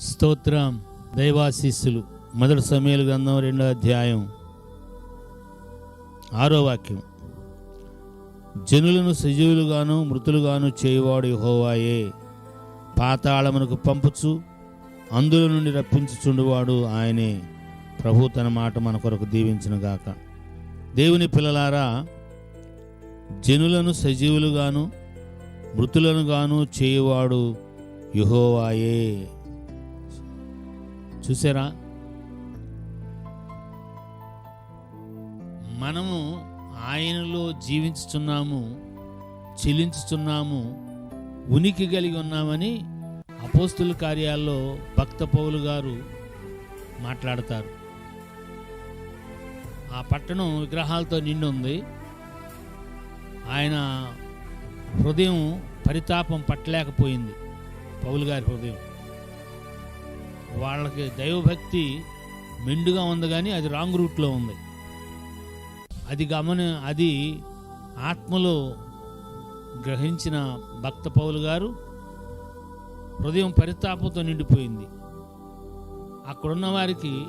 స్తోత్రం దైవాశీస్సులు. మొదటి సమయాలు గ్రంథం రెండో అధ్యాయం ఆరో వాక్యం. జనులను సజీవులుగాను మృతులుగాను చేయువాడు యెహోవాయే. పాతాళమునకు పంపుచు అందుల నుండి రప్పించుచుండువాడు ఆయనే. ప్రభు తన మాట మన కొరకు దీవించిన గాక. దేవుని పిల్లలారా జనులను సజీవులుగాను మృతులను గాను చేయువాడు యుహోవాయే. చూసారా? మనము ఆయనలో జీవించుచున్నాము చెల్లించుచున్నాము ఉనికి కలిగి ఉన్నామని అపోస్తుల కార్యాల్లో భక్త పౌలు గారు మాట్లాడతారు. ఆ పట్టణం విగ్రహాలతో నిండి ఉంది. ఆయన హృదయం పరితాపం పట్టలేకపోయింది. పౌలు గారి హృదయం. వాళ్ళకి దైవభక్తి మెండుగా ఉంది కానీ అది రాంగ్ రూట్లో ఉంది. అది గమన అది ఆత్మలో గ్రహించిన భక్త పౌలు గారు హృదయం పరితాపంతో నిండిపోయింది. అక్కడున్న వారికి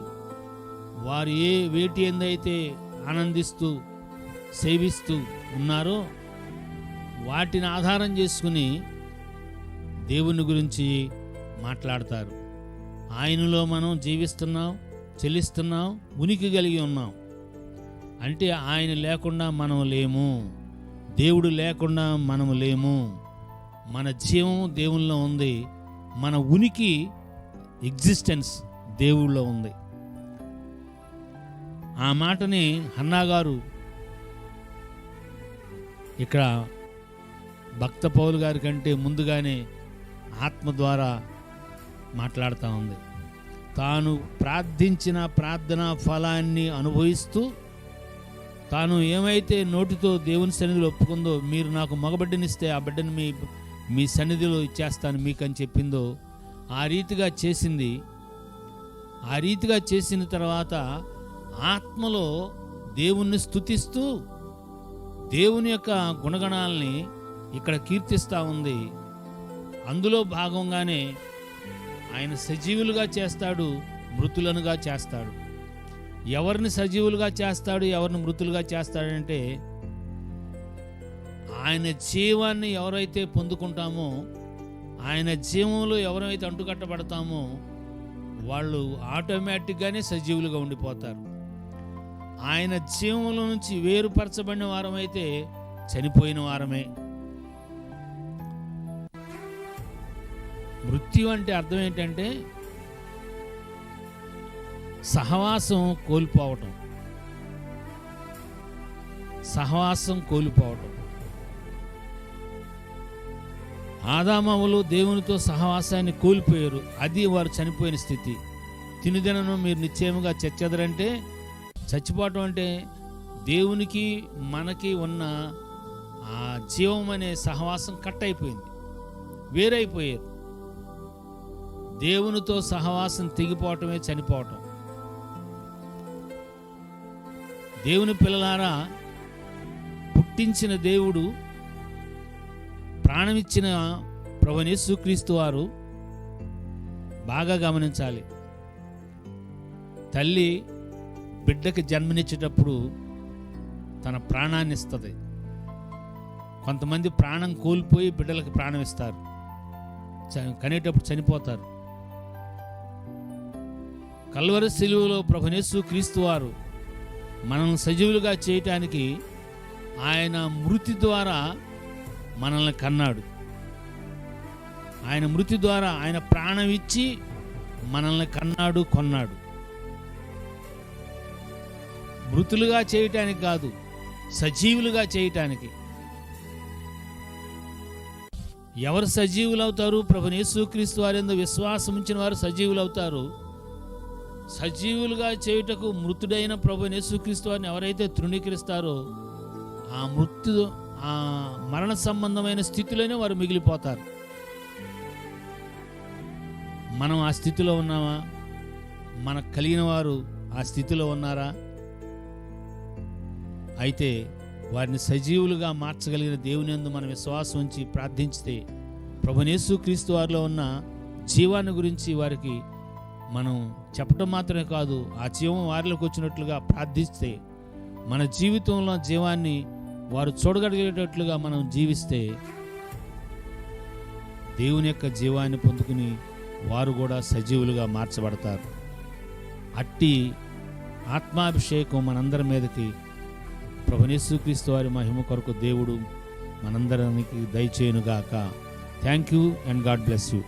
వారు ఏ వేటి ఏందైతే ఆనందిస్తూ సేవిస్తూ ఉన్నారో వాటిని ఆధారం చేసుకుని దేవుని గురించి మాట్లాడతారు. ఆయనలో మనం జీవిస్తున్నాం చెల్లిస్తున్నాం ఉనికి కలిగి ఉన్నాం. అంటే ఆయన లేకుండా మనం లేము. దేవుడు లేకుండా మనము లేము. మన జీవం దేవుల్లో ఉంది. మన ఉనికి ఎగ్జిస్టెన్స్ దేవుళ్ళో ఉంది. ఆ మాటని హన్నా గారు ఇక్కడ భక్త పౌలు గారి కంటే ముందుగానే ఆత్మ ద్వారా మాట్లాడుతూ ఉంది. తాను ప్రార్థించిన ప్రార్థన ఫలాన్ని అనుభవిస్తూ తాను ఏమైతే నోటితో దేవుని సన్నిధిలో ఒప్పుకుందో మీరు నాకు మగబిడ్డనిస్తే ఆ బిడ్డని మీ మీ సన్నిధిలో ఇచ్చేస్తాను మీకని చెప్పిందో ఆ రీతిగా చేసింది. ఆ రీతిగా చేసిన తర్వాత ఆత్మలో దేవుణ్ణి స్తుతిస్తూ దేవుని యొక్క గుణగణాలని ఇక్కడ కీర్తిస్తూ ఉంది. అందులో భాగంగానే ఆయన సజీవులుగా చేస్తాడు మృతులనుగా చేస్తాడు. ఎవరిని సజీవులుగా చేస్తాడు ఎవరిని మృతులుగా చేస్తాడంటే ఆయన జీవాన్ని ఎవరైతే పొందుకుంటామో ఆయన జీవంలో ఎవరైతే అంటుకట్టబడతామో వాళ్ళు ఆటోమేటిక్గానే సజీవులుగా ఉండిపోతారు. ఆయన జీవంలో నుంచి వేరుపరచబడిన వారమైతే చనిపోయిన వారమే. మృత్యు అంటే అర్థం ఏంటంటే సహవాసం కోల్పోవటం. సహవాసం కోల్పోవటం. ఆదామవులు దేవునితో సహవాసాన్ని కోల్పోయారు. అది వారు చనిపోయిన స్థితి. తినుదినను మీరు నిశ్చయముగా చచ్చెదరంటే చచ్చిపోవటం అంటే దేవునికి మనకి ఉన్న ఆ జీవం అనే సహవాసం కట్ అయిపోయింది వేరైపోయారు. దేవునితో సహవాసం తెగిపోవటమే చనిపోవటం. దేవుని పిల్లలారా పుట్టించిన దేవుడు ప్రాణమిచ్చిన ప్రభునేసుక్రీస్తు వారు బాగా గమనించాలి. తల్లి బిడ్డకి జన్మనిచ్చేటప్పుడు తన ప్రాణాన్ని ఇస్తుంది. కొంతమంది ప్రాణం కోల్పోయి బిడ్డలకు ప్రాణం ఇస్తారు. చ- కనేటప్పుడు చనిపోతారు. కల్వరి శిలువలో ప్రభునేసు క్రీస్తు వారు మనం సజీవులుగా చేయటానికి ఆయన మృతి ద్వారా మనల్ని కన్నాడు. ఆయన మృతి ద్వారా ఆయన ప్రాణం ఇచ్చి మనల్ని కన్నాడు కొన్నాడు. మృతులుగా చేయటానికి కాదు సజీవులుగా చేయటానికి. ఎవరు సజీవులు అవుతారు ప్రభునేసు క్రీస్తు వారి విశ్వాసం ఉంచిన వారు సజీవులు అవుతారు సజీవులుగా చేయుటకు మృతుడైన ప్రభు యేసుక్రీస్తు వారిని ఎవరైతే తృణీకరిస్తారో ఆ మృత్యు ఆ మరణ సంబంధమైన స్థితిలోనే వారు మిగిలిపోతారు. మనం ఆ స్థితిలో ఉన్నామా? మనకు కలిగిన వారు ఆ స్థితిలో ఉన్నారా? అయితే వారిని సజీవులుగా మార్చగలిగిన దేవుని అందు మనం విశ్వాసం ఉంచి ప్రార్థించితే ప్రభునేసు క్రీస్తు వారిలో ఉన్న జీవాన్ని గురించి వారికి మనం చెప్పడం మాత్రమే కాదు ఆ జీవం వారిలోకి వచ్చినట్లుగా ప్రార్థిస్తే మన జీవితంలో జీవాన్ని వారు చూడగలిగేటట్లుగా మనం జీవిస్తే దేవుని యొక్క జీవాన్ని పొందుకుని వారు కూడా సజీవులుగా మార్చబడతారు. అట్టి ఆత్మాభిషేకం మనందరి మీదకి ప్రభునేసుక్రీస్తు వారి మహిమ కొరకు దేవుడు మనందరికి దయచేయునుగాక. Thank you and God bless you